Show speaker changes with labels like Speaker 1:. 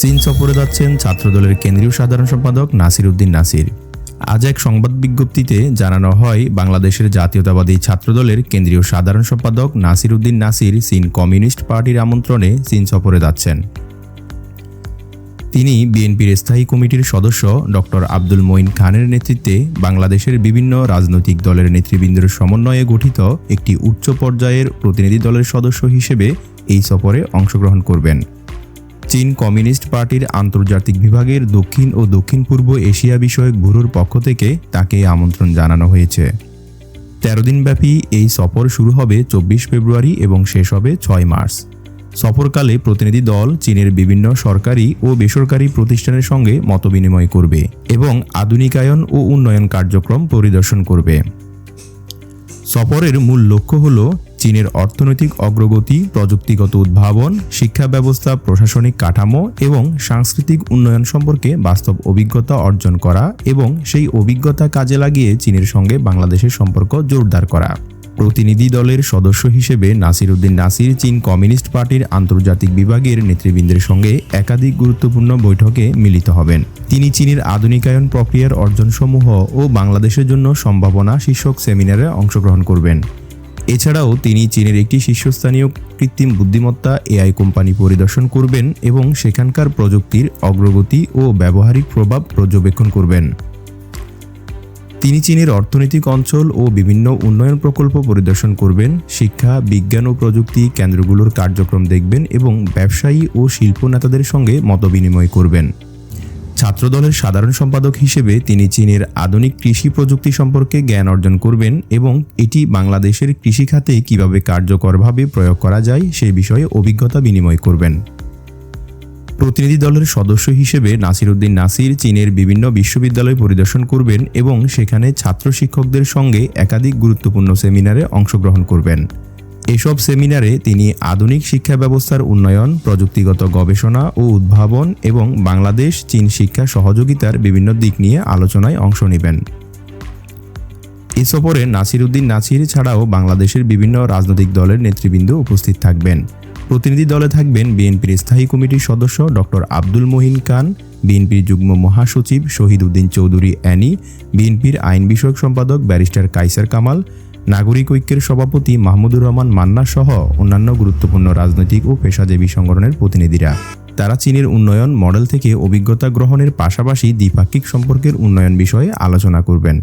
Speaker 1: চীন সফরে যাচ্ছেন ছাত্রদলের কেন্দ্রীয় সাধারণ সম্পাদক নাসির উদ্দিন নাসির। আজ এক সংবাদ বিজ্ঞপ্তিতে জানানো হয়, বাংলাদেশের জাতীয়তাবাদী ছাত্রদলের কেন্দ্রীয় সাধারণ সম্পাদক নাসির উদ্দিন নাসির চীন কমিউনিস্ট পার্টির আমন্ত্রণে চীন সফরে যাচ্ছেন। তিনি বিএনপির স্থায়ী কমিটির সদস্য ডক্টর আব্দুল মঈন খানের নেতৃত্বে বাংলাদেশের বিভিন্ন রাজনৈতিক দলের নেতৃবৃন্দের সমন্বয়ে গঠিত একটি উচ্চ পর্যায়ের প্রতিনিধি দলের সদস্য হিসেবে এই সফরে অংশগ্রহণ করবেন। চীন কমিউনিস্ট পার্টির আন্তর্জাতিক বিভাগের দক্ষিণ ও দক্ষিণ পূর্ব এশিয়া বিষয়ক ব্যুরোর পক্ষ থেকে তাকে আমন্ত্রণ জানানো হয়েছে। তেরো দিনব্যাপী এই সফর শুরু হবে চব্বিশ ফেব্রুয়ারি এবং শেষ হবে ছয় মার্চ। সফরকালে প্রতিনিধি দল চীনের বিভিন্ন সরকারি ও বেসরকারি প্রতিষ্ঠানের সঙ্গে মতবিনিময় করবে এবং আধুনিকায়ন ও উন্নয়ন কার্যক্রম পরিদর্শন করবে। সফরের মূল লক্ষ্য হল চীনের অর্থনৈতিক অগ্রগতি, প্রযুক্তিগত উদ্ভাবন, শিক্ষা ব্যবস্থা, প্রশাসনিক কাঠামো এবং সাংস্কৃতিক উন্নয়ন সম্পর্কে বাস্তব অভিজ্ঞতা অর্জন করা এবং সেই অভিজ্ঞতা কাজে লাগিয়ে চীনের সঙ্গে বাংলাদেশের সম্পর্ক জোরদার করা। প্রতিনিধি দলের সদস্য হিসেবে নাসির উদ্দিন নাসির চীন কমিউনিস্ট পার্টির আন্তর্জাতিক বিভাগের নেতৃবৃন্দের সঙ্গে একাধিক গুরুত্বপূর্ণ বৈঠকে মিলিত হবেন। তিনি চীনের আধুনিকায়ন প্রক্রিয়ার অর্জনসমূহ ও বাংলাদেশের জন্য সম্ভাবনা শীর্ষক সেমিনারে অংশগ্রহণ করবেন। এছাড়াও তিনি চীনের একটি শীর্ষস্থানীয় কৃত্রিম বুদ্ধিমত্তা এআই কোম্পানি পরিদর্শন করবেন এবং সেখানকার প্রযুক্তির অগ্রগতি ও ব্যবহারিক প্রভাব পর্যবেক্ষণ করবেন। তিনি চীনের অর্থনৈতিক অঞ্চল ও বিভিন্ন উন্নয়ন প্রকল্প পরিদর্শন করবেন, শিক্ষা, বিজ্ঞান ও প্রযুক্তি কেন্দ্রগুলোর কার্যক্রম দেখবেন এবং ব্যবসায়ী ও শিল্প নেতাদের সঙ্গে মতবিনিময় করবেন। ছাত্রদলের সাধারণ সম্পাদক হিসেবে তিনি চীনের আধুনিক কৃষি প্রযুক্তি সম্পর্কে জ্ঞান অর্জন করবেন এবং এটি বাংলাদেশের কৃষিখাতে কীভাবে কার্যকরভাবে প্রয়োগ করা যায় সেই বিষয়ে অভিজ্ঞতা বিনিময় করবেন। প্রতিনিধি দলের সদস্য হিসেবে নাসির উদ্দিন নাসির চীনের বিভিন্ন বিশ্ববিদ্যালয় পরিদর্শন করবেন এবং সেখানে ছাত্র শিক্ষকদের সঙ্গে একাধিক গুরুত্বপূর্ণ সেমিনারে অংশগ্রহণ করবেন। এসব সেমিনারে তিনি আধুনিক শিক্ষা ব্যবস্থার উন্নয়ন, প্রযুক্তিগত গবেষণা ও উদ্ভাবন এবং বাংলাদেশ চীন শিক্ষা সহযোগিতার বিভিন্ন দিক নিয়ে আলোচনায় অংশ নেবেন। এ সফরে নাসির উদ্দিন নাসির ছাড়াও বাংলাদেশের বিভিন্ন রাজনৈতিক দলের নেতৃবৃন্দ উপস্থিত থাকবেন। প্রতিনিধি দলে থাকবেন বিএনপির স্থায়ী কমিটির সদস্য ডক্টর আব্দুল মহিন খান, বিএনপির যুগ্ম মহাসচিব শহীদ উদ্দিন চৌধুরী অ্যানি, বিএনপির আইন বিষয়ক সম্পাদক ব্যারিস্টার কাইসার কামাল নাগরিক ঐক্যের সভাপতি মাহমুদুর রহমান মান্না সহ অন্যান্য গুরুত্বপূর্ণ রাজনৈতিক ও পেশাজীবী সংগঠনের প্রতিনিধিরা। তারা চীনের উন্নয়ন মডেল থেকে অভিজ্ঞতা গ্রহণের পাশাপাশি দ্বিপাক্ষিক সম্পর্কের উন্নয়ন বিষয়ে আলোচনা করবেন।